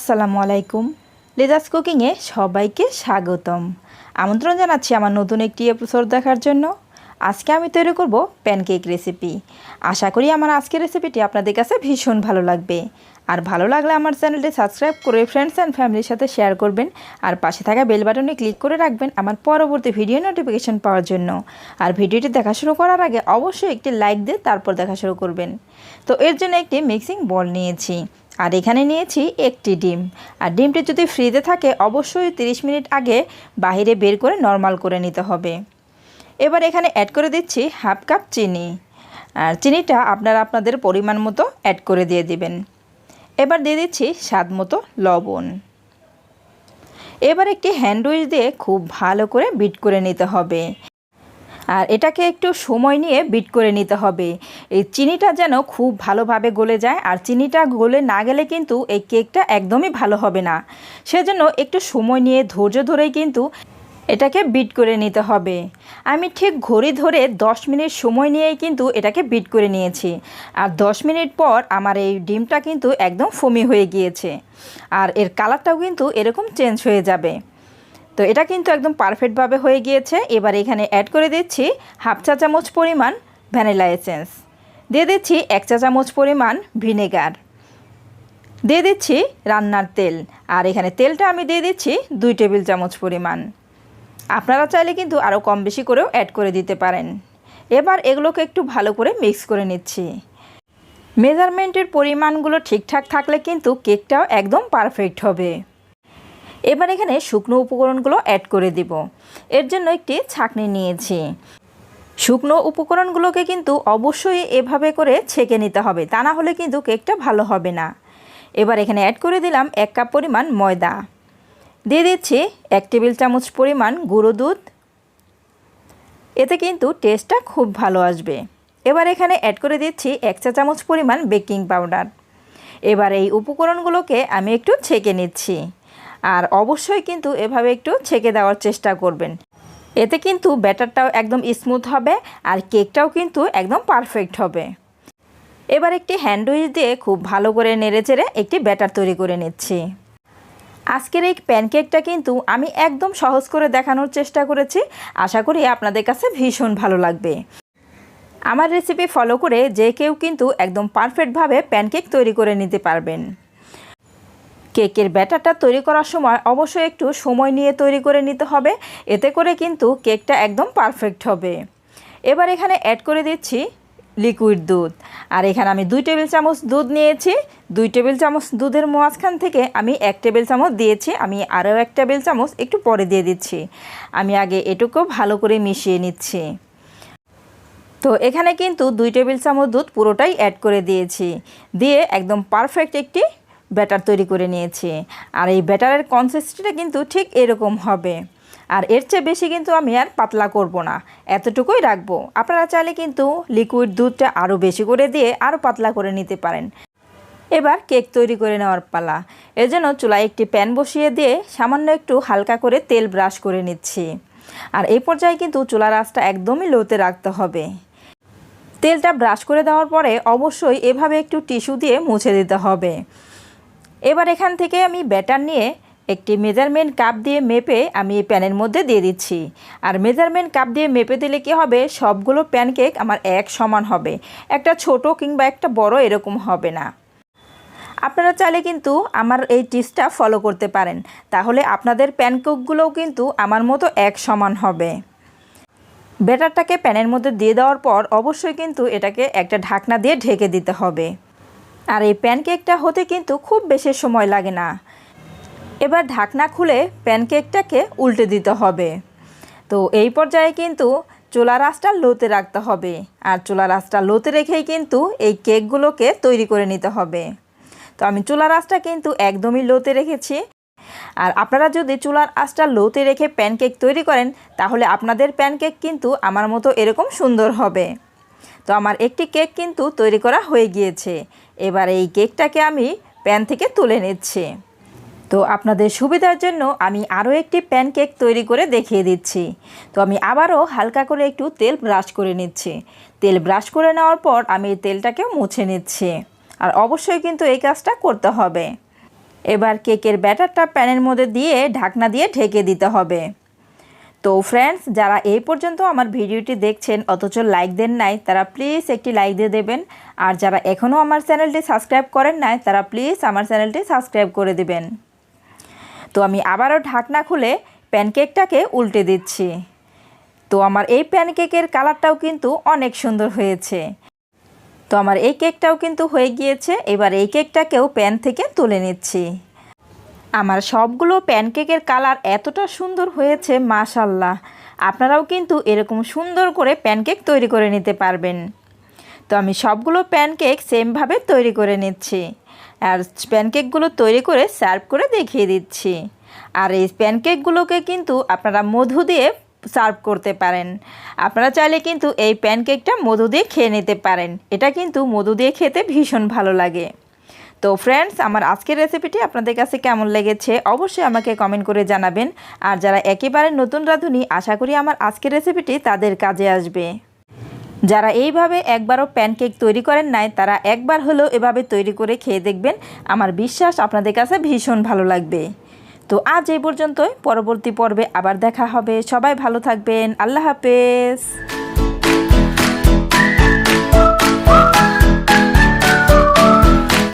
আসসালামু আলাইকুম। লেজাস কুকিংয়ে সবাইকে স্বাগতম। আমন্ত্রণ জানাচ্ছি আমার নতুন একটি এপিসোড দেখার জন্য। আজকে আমি তৈরি করব প্যানকেক রেসিপি আশা করি আমার আজকের রেসিপিটি আপনাদের কাছে ভীষণ ভালো লাগবে। আর ভালো লাগলে আমার চ্যানেলটি সাবস্ক্রাইব করে ফ্রেন্ডস অ্যান্ড ফ্যামিলির সাথে শেয়ার করবেন। আর পাশে থাকা বেল বাটনে ক্লিক করে রাখবেন আমার পরবর্তী ভিডিও নোটিফিকেশন পাওয়ার জন্য। আর ভিডিওটি দেখা শুরু করার আগে অবশ্যই একটি লাইক দিয়ে তারপর দেখা শুরু করবেন। তো এর জন্য একটি মিক্সিং বল নিয়েছি। আর এখানে নিয়েছি একটি ডিম। আর ডিমটি যদি ফ্রিজে থাকে, অবশ্যই 30 মিনিট আগে বাইরে বের করে নর্মাল করে নিতে হবে। এবার এখানে অ্যাড করে দিচ্ছি হাফ কাপ চিনি। আর চিনিটা আপনারা আপনাদের পরিমাণ মতো অ্যাড করে দিয়ে দিবেন। এবার দিয়ে দিচ্ছি স্বাদ মতো লবণ। এবার একটি হ্যান্ড উইচ দিয়ে খুব ভালো করে বিট করে নিতে হবে। আর এটাকে একটু সময় নিয়ে বিট করে নিতে হবে। এই চিনিটা যেন খুব ভালোভাবে গলে যায় আর চিনিটা গলে না গেলে কিন্তু এই কেকটা একদমই ভালো হবে না। সেজন্য একটু সময় নিয়ে ধৈর্য ধরেই কিন্তু এটাকে বিট করে নিতে হবে। আমি ঠিক ঘড়ি ধরে 10 মিনিট সময় নিয়েই কিন্তু এটাকে বিট করে নিয়েছি। আর 10 মিনিট পর আমার এই ডিমটা কিন্তু একদম ফমি হয়ে গিয়েছে। আর এর কালারটাও কিন্তু এরকম চেঞ্জ হয়ে যাবে। তো এটা কিন্তু একদম পারফেক্টভাবে হয়ে গিয়েছে। এবার এখানে অ্যাড করে দিচ্ছি হাফ চা চামচ পরিমাণ ভ্যানিলা এসেন্স দিয়ে দিচ্ছি এক চা চামচ পরিমাণ ভিনেগার দিয়ে দিচ্ছি রান্নার তেল। আর এখানে তেলটা আমি দিয়ে দিচ্ছি দুই টেবিল চামচ পরিমাণ। আপনারা চাইলে কিন্তু আরও কম বেশি করেও অ্যাড করে দিতে পারেন। এবার এগুলোকে একটু ভালো করে মিক্স করে নিচ্ছি। মেজারমেন্টের পরিমাণগুলো ঠিকঠাক থাকলে কিন্তু কেকটাও একদম পারফেক্ট হবে। এবার এখানে শুকনো উপকরণগুলো অ্যাড করে দিব। এর জন্য একটি ছাঁকনি নিয়েছি। শুকনো উপকরণগুলোকে কিন্তু অবশ্যই এভাবে করে ছেঁকে নিতে হবে, তা না হলে কিন্তু কেকটা ভালো হবে না। এবার এখানে অ্যাড করে দিলাম এক কাপ পরিমাণ ময়দা। দিয়ে দিচ্ছি এক টেবিল চামচ পরিমাণ গুঁড়ো দুধ। এতে কিন্তু টেস্টটা খুব ভালো আসবে। এবার এখানে অ্যাড করে দিচ্ছি এক চা চামচ পরিমাণ বেকিং পাউডার এবার এই উপকরণগুলোকে আমি একটু ছেঁকে নিচ্ছি। আর অবশ্যই কিন্তু এভাবে একটু ছেঁকে দেওয়ার চেষ্টা করবেন। এতে কিন্তু ব্যাটারটাও একদম স্মুথ হবে আর কেকটাও কিন্তু একদম পারফেক্ট হবে। এবার একটি হ্যান্ডউইচ দিয়ে খুব ভালো করে নেড়ে চেড়ে একটি ব্যাটার তৈরি করে নিচ্ছি। আজকের এই প্যানকেকটা কিন্তু আমি একদম সহজ করে দেখানোর চেষ্টা করেছি। আশা করি আপনাদের কাছে ভীষণ ভালো লাগবে। আমার রেসিপি ফলো করে যে কেউ কিন্তু একদম পারফেক্টভাবে প্যানকেক তৈরি করে নিতে পারবেন। কেকের ব্যাটারটা তৈরি করার সময় অবশ্যই একটু সময় নিয়ে তৈরি করে নিতে হবে। এতে করে কিন্তু কেকটা একদম পারফেক্ট হবে। এবার এখানে অ্যাড করে দিচ্ছি লিকুইড দুধ। আর এখানে আমি দুই টেবিল চামচ দুধ নিয়েছি। দুই টেবিল চামচ দুধের মাঝখান থেকে আমি এক টেবিল চামচ দিয়েছি। আমি আরও এক টেবিল চামচ একটু পরে দিয়ে দিচ্ছি। আমি আগে এটুকু ভালো করে মিশিয়ে নিচ্ছি। তো এখানে কিন্তু দুই টেবিল চামচ দুধ পুরোটাই অ্যাড করে দিয়েছি। দিয়ে একদম পারফেক্ট একটি ব্যাটার তৈরি করে নিয়েছি। আর এই ব্যাটারের কনসিস্টেন্সিটা কিন্তু ঠিক এরকম হবে। আর এর চেয়ে বেশি কিন্তু আমি আর পাতলা করব না। এতটুকুই রাখব। আপনারা চাইলে কিন্তু লিকুইড দুধটা আরও বেশি করে দিয়ে আরও পাতলা করে নিতে পারেন। এবার কেক তৈরি করে নেওয়ার পালা। এর জন্য চুলায় একটি প্যান বসিয়ে দিয়ে সামান্য একটু হালকা করে তেল ব্রাশ করে নিচ্ছি। আর এই পর্যায়ে কিন্তু চুলার আঁচটা একদমই লোতে রাখতে হবে। তেলটা ব্রাশ করে দেওয়ার পরে অবশ্যই এভাবে একটু টিস্যু দিয়ে মুছে দিতে হবে। এবার এখান থেকে আমি ব্যাটার নিয়ে একটি মেজারমেন্ট কাপ দিয়ে মেপে আমি এই প্যানের মধ্যে দিয়ে দিচ্ছি। আর মেজারমেন্ট কাপ দিয়ে মেপে দিলে কি হবে? সবগুলো প্যানকেক আমার এক সমান হবে। একটা ছোট কিংবা একটা বড় এরকম হবে না। আপনারা চাইলে কিন্তু আমার এই টিপসটা ফলো করতে পারেন। তাহলে আপনাদের প্যানকেকগুলোও কিন্তু আমার মতো এক সমান হবে। ব্যাটারটাকে প্যানের মধ্যে দিয়ে দেওয়ার পর অবশ্যই কিন্তু এটাকে একটা ঢাকনা দিয়ে ঢেকে দিতে হবে। আর এই প্যানকেকটা হতে কিন্তু খুব বেশি সময় লাগে না। এবার ঢাকনা খুলে প্যানকেকটাকে উল্টে দিতে হবে। তো এই পর্যায়ে কিন্তু চুলার আঁচটা লোতে রাখতে হবে। আর চুলার আঁচটা লোতে রেখেই কিন্তু এই কেকগুলোকে তৈরি করে নিতে হবে। তো আমি চুলার আঁচটা কিন্তু একদমই লোতে রেখেছি। আর আপনারা যদি চুলার আঁচটা লোতে রেখে প্যানকেক তৈরি করেন, তাহলে আপনাদের প্যানকেক কিন্তু আমার মতো এরকম সুন্দর হবে। তো আমার একটি কেক কিন্তু তৈরি করা হয়ে গিয়েছে। এবার এই কেকটাকে আমি প্যান থেকে তুলে নিচ্ছি। তো আপনাদের সুবিধার জন্য আমি আরও একটি প্যানকেক তৈরি করে দেখিয়ে দিচ্ছি। তো আমি আবারও হালকা করে একটু তেল ব্রাশ করে নিচ্ছি। তেল ব্রাশ করে নেওয়ার পর আমি তেলটাকে মুছে নিচ্ছি। আর অবশ্যই কিন্তু এই কাজটা করতে হবে। এবার কেকের ব্যাটারটা প্যানের মধ্যে দিয়ে ঢাকনা দিয়ে ঢেকে দিতে হবে। তো ফ্রেন্ডস যারা এই পর্যন্ত আমার ভিডিওটি দেখছেন, অথচ লাইক দেন নাই, তারা প্লিজ একটি লাইক দিয়ে দেবেন। আর যারা এখনও আমার চ্যানেলটি সাবস্ক্রাইব করেন নাই, তারা প্লিজ আমার চ্যানেলটি সাবস্ক্রাইব করে দিবেন। তো আমি আবারও ঢাকনা খুলে প্যানকেকটাকে উল্টে দিচ্ছি। তো আমার এই প্যানকেকের কালারটাও কিন্তু অনেক সুন্দর হয়েছে। তো আমার এই কেকটাও কিন্তু হয়ে গিয়েছে। এবার এই কেকটাকেও প্যান থেকে তুলে নিচ্ছি। আমার সবগুলো প্যানকেকের কালার এতটা সুন্দর হয়েছে মাশাল্লাহ আপনারাও কিন্তু এরকম সুন্দর করে প্যানকেক তৈরি করে নিতে পারবেন। তো আমি সবগুলো প্যানকেক সেমভাবে তৈরি করে নিচ্ছি। আর প্যানকেকগুলো তৈরি করে সার্ভ করে দেখিয়ে দিচ্ছি। আর এই প্যানকেকগুলোকে কিন্তু আপনারা মধু দিয়ে সার্ভ করতে পারেন। আপনারা চাইলে কিন্তু এই প্যানকেকটা মধু দিয়ে খেয়ে নিতে পারেন। এটা কিন্তু মধু দিয়ে খেতে ভীষণ ভালো লাগে। তো ফ্রেন্ডস আমার আজকের রেসিপিটি আপনাদের কাছে কেমন লেগেছে অবশ্যই আমাকে কমেন্ট করে জানাবেন। আর যারা একেবারে নতুন রাঁধুনি, আশা করি আমার আজকের রেসিপিটি তাদের কাজে আসবে। যারা এইভাবে একবারও প্যানকেক তৈরি করেন নাই, তারা একবার হলেও এভাবে তৈরি করে খেয়ে দেখবেন। আমার বিশ্বাস আপনাদের কাছে ভীষণ ভালো লাগবে। তো আজ এই পর্যন্তই। পরবর্তী পর্বে আবার দেখা হবে। সবাই ভালো থাকবেন। আল্লাহ হাফেজ।